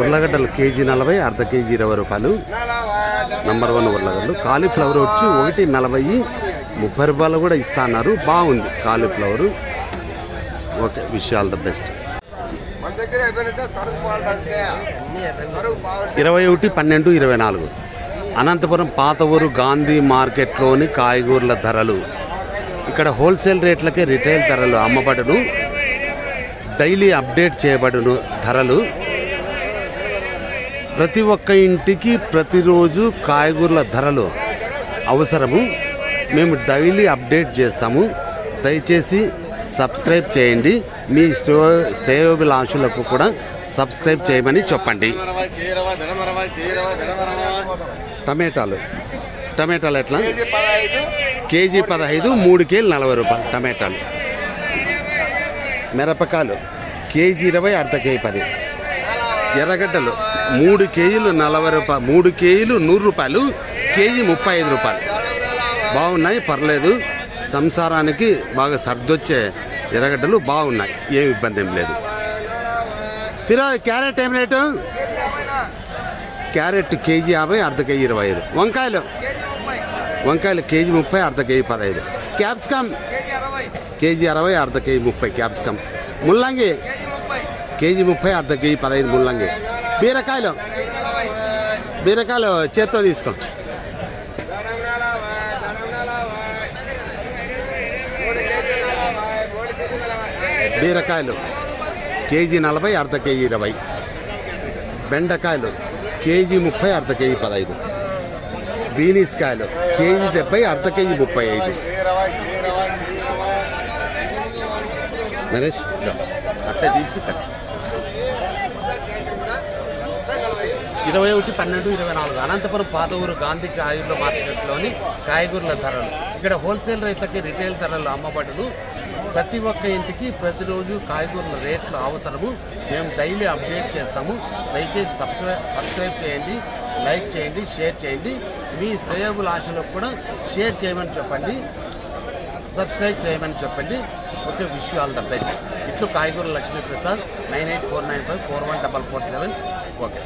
ఉర్లగడ్డలు కేజీ నలభై అర్ధ కేజీ ఇరవై రూపాయలు. నంబర్ వన్ ఉర్లగడ్డలు. కాలీఫ్లవర్ వచ్చి ఒకటి నలభై ముప్పై రూపాయలు కూడా ఇస్తా అన్నారు బాగుంది cauliflower okay wish all the best ఇరవై ఒకటి పన్నెండు ఇరవై నాలుగు అనంతపురం పాత ఊరు గాంధీ మార్కెట్లోని కాయగూరల ధరలు. ఇక్కడ హోల్సేల్ రేట్లకే రిటైల్ ధరలు అమ్మబడును. డైలీ అప్డేట్ చేయబడును ధరలు. ప్రతి ఒక్క ఇంటికి ప్రతిరోజు కాయగూరల ధరలు అవసరము. మేము డైలీ అప్డేట్ చేస్తాము. దయచేసి సబ్స్క్రైబ్ చేయండి. మీ శ్రేయో శ్రేయోభిలాషులకు కూడా సబ్స్క్రైబ్ చేయమని చెప్పండి. టమాటాలు. టమాటాలు ఎట్లా? కేజీ పదహైదు మూడు కేజీలు నలభై రూపాయలు టమాటాలు. మిరపకాయలు కేజీ ఇరవై అర్ధ కేజీ పది. ఎర్రగడ్డలు. మూడు కేజీలు నలభై రూపాయలు మూడు కేజీలు నూరు రూపాయలు కేజీ ముప్పై ఐదు రూపాయలు. బాగున్నాయి పర్లేదు. సంసారానికి బాగా సర్దొచ్చే ఎర్రగడ్డలు బాగున్నాయి ఏం ఇబ్బంది ఏం లేదు. ఫిరా క్యారెట్ ఏం రేటు? క్యారెట్ కేజీ యాభై అర్ధ కేజీ ఇరవై ఐదు. వంకాయలు? వంకాయలు కేజీ ముప్పై అర్ధ కేజీ పదహైదు. క్యాప్సికమ్? కేజీ అరవై అర్ధ కేజీ ముప్పై క్యాప్సికమ్. ముల్లంగి? కేజీ ముప్పై అర్ధ కేజీ పదహైదు ముల్లంగి. బీరకాయలు. బీరకాయలు చేత్తో తీసుకో. బీరకాయలు. కేజీ నలభై అర్ధ కేజీ ఇరవై. బెండకాయలు కేజీ ముప్పై అర్ధ కేజీ పదహైదు. బీనీస్ కాయలు కేజీ డెబ్బై అర్ధ కేజీ ముప్పై ఐదు. నరేష్ అట్లా తీసి పెట్టు. ఇరవై ఒకటి పన్నెండు ఇరవై నాలుగు. అనంతపురం పాత ఊరు గాంధీ కాయూర్ల మార్కెట్లోని కాయగూరల ధరలు. ఇక్కడ హోల్సేల్ రేట్లకి రిటైల్ ధరలు అమ్మబడును ప్రతి ఒక్క ఇంటికి ప్రతిరోజు కాయగూరల రేట్లు అవసరము. మేము డైలీ అప్డేట్ చేస్తాము. దయచేసి సబ్స్క్రైబ్ సబ్స్క్రైబ్ చేయండి లైక్ చేయండి షేర్ చేయండి. మీ శ్రేయోభిలాషులకు కూడా షేర్ చేయమని చెప్పండి. సబ్స్క్రైబ్ చేయమని చెప్పండి. Okay wish all the best. ఇట్లు కాయగూర Lakshmiprasad nine eight four nine five four one double four seven. Okay.